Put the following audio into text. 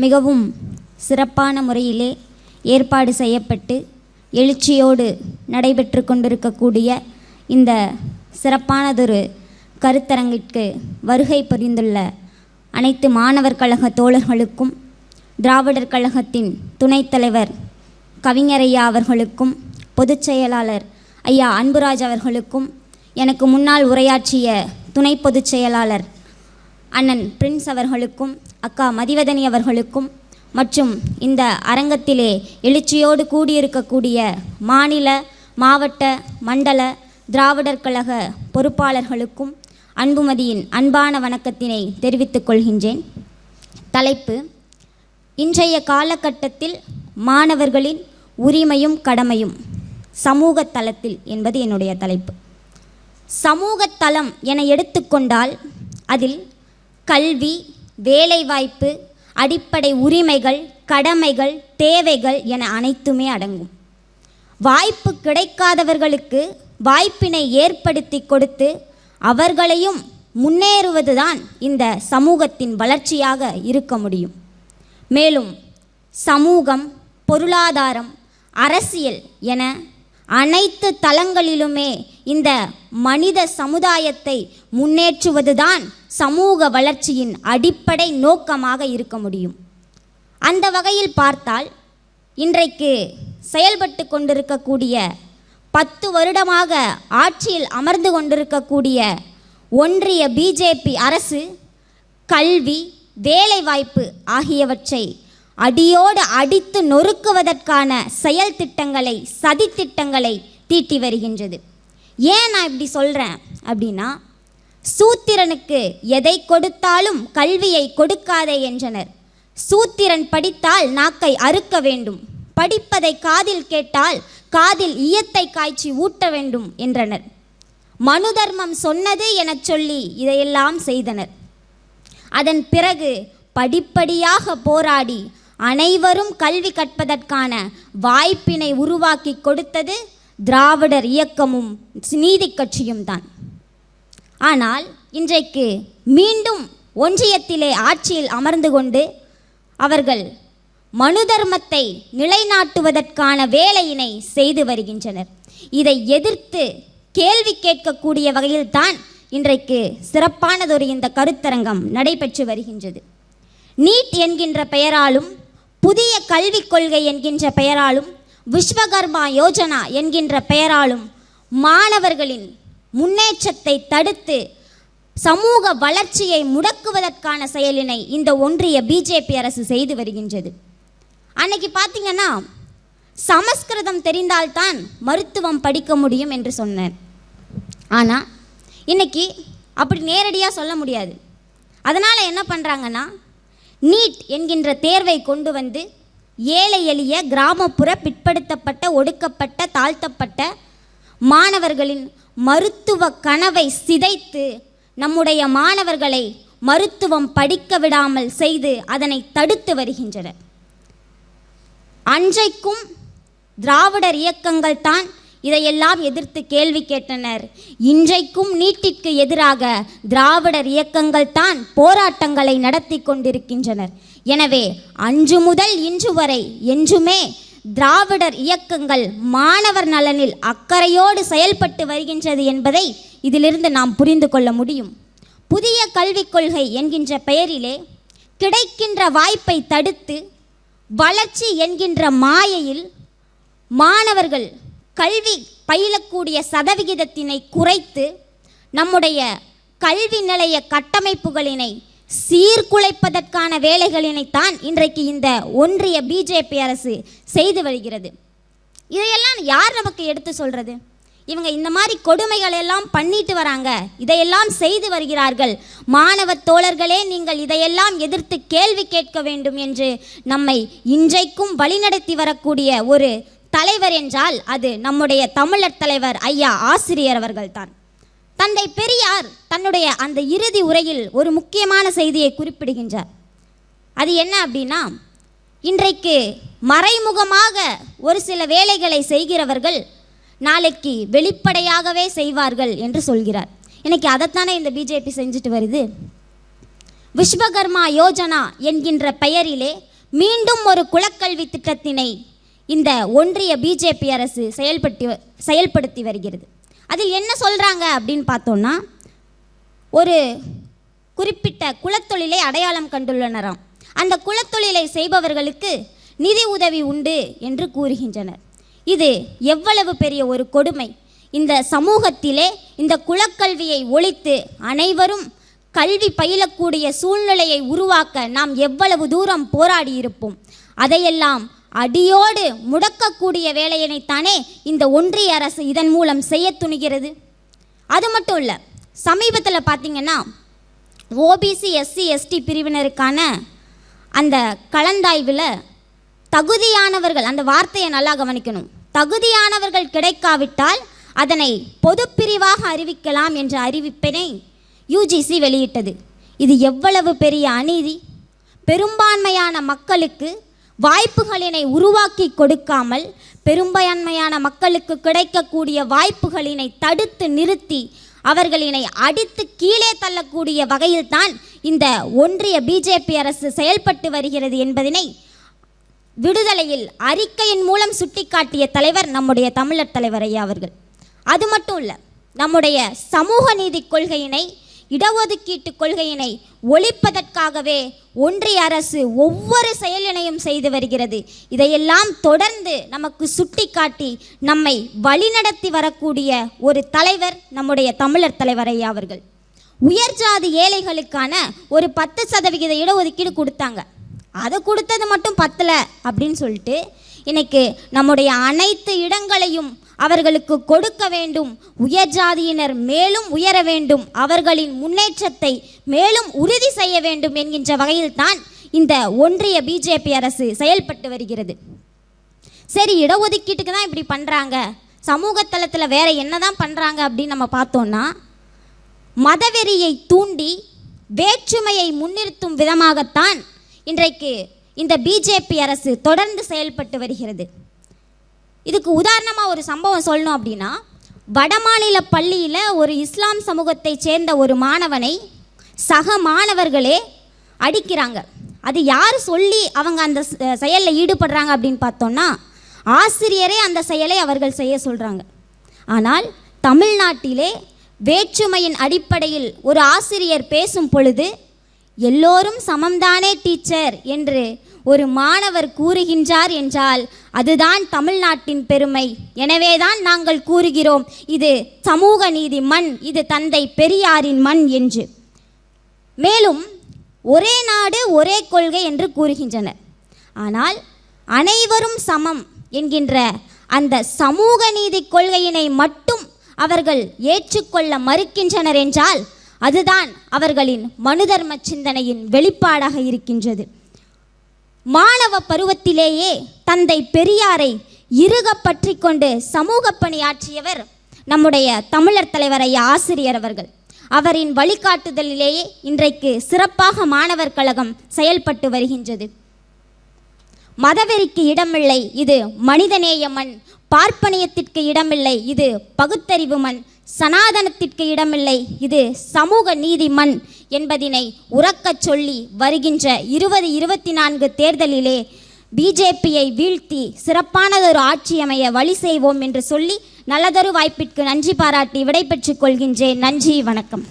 மிகவும் சிறப்பான முறையிலே ஏற்பாடு செய்யப்பட்டு எழுச்சியோடு நடைபெற்று கொண்டிருக்கக்கூடிய இந்த சிறப்பானதொரு கருத்தரங்கிற்கு வருகை புரிந்துள்ள அனைத்து மாணவர் கழக தோழர்களுக்கும் திராவிடர் கழகத்தின் துணைத் தலைவர் கவிஞரையா அவர்களுக்கும் பொதுச் செயலாளர் ஐயா அன்புராஜ் அவர்களுக்கும் எனக்கு முன்னால் உரையாற்றிய துணை பொதுச் செயலாளர் அண்ணன் பிரின்ஸ் அவர்களுக்கும் அக்கா மதிவதனி அவர்களுக்கும் மற்றும் இந்த அரங்கத்திலே எழுச்சியோடு கூடியிருக்கக்கூடிய மாநில மாவட்ட மண்டல திராவிடர் கழக பொறுப்பாளர்களுக்கும் அன்புமதியின் அன்பான வணக்கத்தினை தெரிவித்துக் கொள்கின்றேன். தலைப்பு இன்றைய காலகட்டத்தில் மாணவர்களின் உரிமையும் கடமையும் சமூக தளத்தில் என்பது என்னுடைய தலைப்பு. சமூக தளம் என எடுத்துக்கொண்டால் அதில் கல்வி வேலைவாய்ப்பு அடிப்படை உரிமைகள் கடமைகள் தேவைகள் என அனைத்துமே அடங்கும். வாய்ப்பு கிடைக்காதவர்களுக்கு வாய்ப்பினை ஏற்படுத்தி கொடுத்து அவர்களையும் முன்னேறுவதுதான் இந்த சமூகத்தின் வளர்ச்சியாக இருக்க முடியும். மேலும் சமூகம் பொருளாதாரம் அரசியல் என அனைத்து தளங்களிலுமே இந்த மனித சமுதாயத்தை முன்னேற்றுவதுதான் சமூக வளர்ச்சியின் அடிப்படை நோக்கமாக இருக்க முடியும். அந்த வகையில் பார்த்தால் இன்றைக்கு செயல்பட்டு கொண்டிருக்கக்கூடிய பத்து வருடமாக ஆட்சியில் அமர்ந்து கொண்டிருக்கக்கூடிய ஒன்றிய பிஜேபி அரசு கல்வி வேலைவாய்ப்பு ஆகியவற்றை அடியோடு அடித்து நொறுக்குவதற்கான செயல் திட்டங்களை சதி திட்டங்களை தீட்டி வருகின்றது. ஏன் நான் இப்படி சொல்கிறேன் அப்படின்னா சூத்திரனுக்கு எதை கொடுத்தாலும் கல்வியை கொடுக்காதே என்றனர். சூத்திரன் படித்தால் நாக்கை அறுக்க வேண்டும். படிப்பதை காதில் கேட்டால் காதில் ஈயத்தை காய்ச்சி ஊட்ட வேண்டும் என்றனர். மனு தர்மம் சொன்னது எனச் சொல்லி இதையெல்லாம் செய்தனர். அதன் பிறகு படிப்படியாக போராடி அனைவரும் கல்வி கற்பதற்கான வாய்ப்பினை உருவாக்கி கொடுத்தது திராவிடர் இயக்கமும் நீதி கட்சியும் தான். ஆனால் இன்றைக்கு மீண்டும் ஒன்றியத்திலே ஆட்சியில் அமர்ந்து கொண்டு அவர்கள் மனு தர்மத்தை நிலைநாட்டுவதற்கான வேலையினை செய்து வருகின்றனர். இதை எதிர்த்து கேள்வி கேட்கக்கூடிய வகையில்தான் இன்றைக்கு சிறப்பானதொரு இந்த கருத்தரங்கம் நடைபெற்று வருகின்றது. நீட் என்கின்ற பெயராலும் புதிய கல்விக் கொள்கை என்கின்ற பெயராலும் விஸ்வகர்மா யோஜனா என்கின்ற பெயராலும் மாணவர்களின் முன்னேற்றத்தை தடுத்து சமூக வளர்ச்சியை முடக்குவதற்கான செயலினை இந்த ஒன்றிய பிஜேபி அரசு செய்து வருகின்றது. அன்னைக்கு பார்த்தீங்கன்னா சமஸ்கிருதம் தெரிந்தால்தான் மருத்துவம் படிக்க முடியும் என்று சொன்னேன் ஆனால் இன்னைக்கு அப்படி நேரடியாக சொல்ல முடியாது. அதனால் என்ன பண்ணுறாங்கன்னா நீட் என்கின்ற தேர்வை கொண்டு வந்து ஏழை எளிய கிராமப்புற பிற்படுத்தப்பட்ட ஒடுக்கப்பட்ட தாழ்த்தப்பட்ட மாணவர்களின் மருத்துவ கனவை சிதைத்து நம்முடைய மாணவர்களை மருத்துவம் படிக்க விடாமல் செய்து அதனை தடுத்து வருகின்றனர். அன்றைக்கும் திராவிடர் இயக்கங்கள் தான் இதையெல்லாம் எதிர்த்து கேள்வி கேட்டனர். இன்றைக்கும் நீட்டிற்கு எதிராக திராவிடர் இயக்கங்கள் தான் போராட்டங்களை நடத்தி கொண்டிருக்கின்றனர். எனவே அன்று முதல் இன்று வரை என்றுமே திராவிடர் இயக்கங்கள் மாணவர் நலனில் அக்கறையோடு செயல்பட்டு வருகின்றது என்பதை இதிலிருந்து நாம் புரிந்து கொள்ள முடியும். புதிய கல்விக் கொள்கை என்கின்ற பெயரிலே கிடைக்கின்ற வாய்ப்பை தடுத்து வளர்ச்சி என்கின்ற மாயையில் மாணவர்கள் கல்வி பயிலக்கூடிய சதவிகிதத்தினை குறைத்து நம்முடைய கல்வி நிலைய கட்டமைப்புகளினை சீர்குலைப்பதற்கான வேலைகளினைத்தான் இன்றைக்கு இந்த ஒன்றிய பிஜேபி அரசு செய்து வருகிறது. இதையெல்லாம் யார் நமக்கு எடுத்து சொல்கிறது இவங்க இந்த மாதிரி கொடுமைகள் எல்லாம் பண்ணிட்டு வராங்க. இதையெல்லாம் செய்து வருகிறார்கள். மாணவ தோழர்களே நீங்கள் இதையெல்லாம் எதிர்த்து கேள்வி கேட்க வேண்டும் என்று நம்மை இன்றைக்கும் வழிநடத்தி வரக்கூடிய ஒரு தலைவர் என்றால் அது நம்முடைய தமிழர் தலைவர் ஐயா ஆசிரியர் அவர்கள்தான். தந்தை பெரியார் தன்னுடைய அந்த இறுதி உரையில் ஒரு முக்கியமான செய்தியை குறிப்பிடுகின்றார். அது என்ன அப்படின்னா இன்றைக்கு மறைமுகமாக ஒரு சில வேலைகளை செய்கிறவர்கள் நாளைக்கு வெளிப்படையாகவே செய்வார்கள் என்று சொல்கிறார். இன்னைக்கு அதைத்தானே இந்த பிஜேபி செஞ்சுட்டு வருது? விஸ்வகர்மா யோஜனா என்கின்ற பெயரிலே மீண்டும் ஒரு குலக்கல்வி திட்டத்தினை இந்த ஒன்றிய பிஜேபி அரசு செயல்பட்டு செயல்படுத்தி வருகிறது. அதில் என்ன சொல்கிறாங்க அப்படின்னு பார்த்தோன்னா ஒரு குறிப்பிட்ட குலத்தொழிலை அடையாளம் கண்டுள்ளனராம். அந்த குலத்தொழிலை செய்பவர்களுக்கு நிதி உதவி உண்டு என்று கூறுகின்றனர். இது எவ்வளவு பெரிய ஒரு கொடுமை. இந்த சமூகத்திலே இந்த குலக்கல்வியை ஒழித்து அனைவரும் கல்வி பயிலக்கூடிய சூழ்நிலையை உருவாக்க நாம் எவ்வளவு தூரம் போராடி இருப்போம் அதையெல்லாம் அடியோடு முடக்கக்கூடிய வேலையினைத்தானே இந்த ஒன்றிய அரசு இதன் மூலம் செய்ய துணிகிறது? அது மட்டும் இல்லை சமீபத்தில் பார்த்தீங்கன்னா ஓபிசி எஸ்சி எஸ்டி பிரிவினருக்கான அந்த கலந்தாய்வில் தகுதியானவர்கள் அந்த வார்த்தையை நல்லா கவனிக்கணும். தகுதியானவர்கள் கிடைக்காவிட்டால் அதனை பொதுப்பிரிவாக அறிவிக்கலாம் என்ற அறிவிப்பினை யூஜிசி வெளியிட்டது. இது எவ்வளவு பெரிய அநீதி? பெரும்பான்மையான மக்களுக்கு வாய்ப்புகளினை உருவாக்கி கொடுக்காமல் பெரும்பயன்மையான மக்களுக்கு கிடைக்கக்கூடிய வாய்ப்புகளினை தடுத்து நிறுத்தி அவர்களினை அடித்து கீழே தள்ளக்கூடிய வகையில்தான் இந்த ஒன்றிய பிஜேபி அரசு செயல்பட்டு வருகிறது என்பதனை விடுதலையில் அறிக்கையின் மூலம் சுட்டிக்காட்டிய தலைவர் நம்முடைய தமிழர் தலைவர் ஐயா அவர்கள். அது மட்டும் இல்லை நம்முடைய சமூக நீதி கொள்கையினை இடஒதுக்கீட்டு கொள்கையினை ஒழிப்பதற்காகவே ஒன்றிய அரசு ஒவ்வொரு செயலினையும் செய்து வருகிறது. இதையெல்லாம் தொடர்ந்து நமக்கு சுட்டிக்காட்டி நம்மை வழிநடத்தி வரக்கூடிய ஒரு தலைவர் நம்முடைய தமிழர் தலைவர் ஐயா அவர்கள். உயர்ஜாதி ஏழைகளுக்கான ஒரு பத்து சதவிகித இடஒதுக்கீடு கொடுத்தாங்க. அதை கொடுத்தது மட்டும் பத்தல அப்படின்னு சொல்லிட்டு இன்னைக்கு நம்முடைய அனைத்து இடங்களையும் அவர்களுக்கு கொடுக்க வேண்டும். உயர் ஜாதியினர் மேலும் உயர வேண்டும். அவர்களின் முன்னேற்றத்தை மேலும் உறுதி செய்ய வேண்டும் என்கின்ற வகையில்தான் இந்த ஒன்றிய பிஜேபி அரசு செயல்பட்டு வருகிறது. சரி இடஒதுக்கீட்டுக்கு தான் இப்படி பண்ணுறாங்க சமூக தளத்தில் வேற என்னதான் பண்ணுறாங்க அப்படின்னு நம்ம பார்த்தோம்னா மதவெறியை தூண்டி வேற்றுமையை முன்னிறுத்தும் விதமாகத்தான் இன்றைக்கு இந்த பிஜேபி அரசு தொடர்ந்து செயல்பட்டு வருகிறது. இதுக்கு உதாரணமாக ஒரு சம்பவம் சொல்லணும் அப்படின்னா வடமாநில பள்ளியில் ஒரு இஸ்லாம் சமூகத்தைச் சேர்ந்த ஒரு மாணவனை சக மாணவர்களே அடிக்கிறாங்க. அது யார் சொல்லி அவங்க அந்த செயலில் ஈடுபடுறாங்க அப்படின்னு பார்த்தோம்னா ஆசிரியரே அந்த செயலை அவர்கள் செய்ய சொல்கிறாங்க ஆனால் தமிழ்நாட்டிலே வேற்றுமையின் அடிப்படையில் ஒரு ஆசிரியர் பேசும் பொழுது எல்லோரும் சமம்தானே டீச்சர்? என்று ஒரு மாணவர் கூறுகின்றார் என்றால் அதுதான் தமிழ்நாட்டின் பெருமை. எனவேதான் நாங்கள் கூறுகிறோம் இது சமூக நீதி மண் இது தந்தை பெரியாரின் மண் என்று. மேலும் ஒரே நாடு ஒரே கொள்கை என்று கூறுகின்றனர். ஆனால் அனைவரும் சமம் என்கின்ற அந்த சமூக நீதி கொள்கையினை மட்டும் அவர்கள் ஏற்றுக்கொள்ள மறுக்கின்றனர் என்றால் அதுதான் அவர்களின் மனுதர்ம சிந்தனையின் வெளிப்பாடாக இருக்கின்றது. மாணவ பருவத்திலேயே தந்தை பெரியாரை இருக பற்றி கொண்டு சமூக பணியாற்றியவர் நம்முடைய தமிழர் தலைவர் ஐயா ஆசிரியர் அவர்கள். அவரின் வழிகாட்டுதலிலேயே இன்றைக்கு சிறப்பாக மாணவர் கழகம் செயல்பட்டு வருகின்றது. மதவெறிக்கு இடமில்லை இது மனிதநேய மண் பார்ப்பனியத்திற்கு இடமில்லை இது பகுத்தறிவு மண் சனாதனத்திற்கு இடமில்லை. இது சமூக நீதி மண் என்பதினை உறக்கச் சொல்லி வருகின்ற இருபது இருபத்தி நான்கு தேர்தலிலே பிஜேபியை வீழ்த்தி சிறப்பானதொரு ஆட்சி அமைய வழி செய்வோம் என்று சொல்லி நல்லதொரு வாய்ப்பிற்கு நன்றி பாராட்டி விடைபெற்றுக் கொள்கின்றேன். நன்றி வணக்கம்.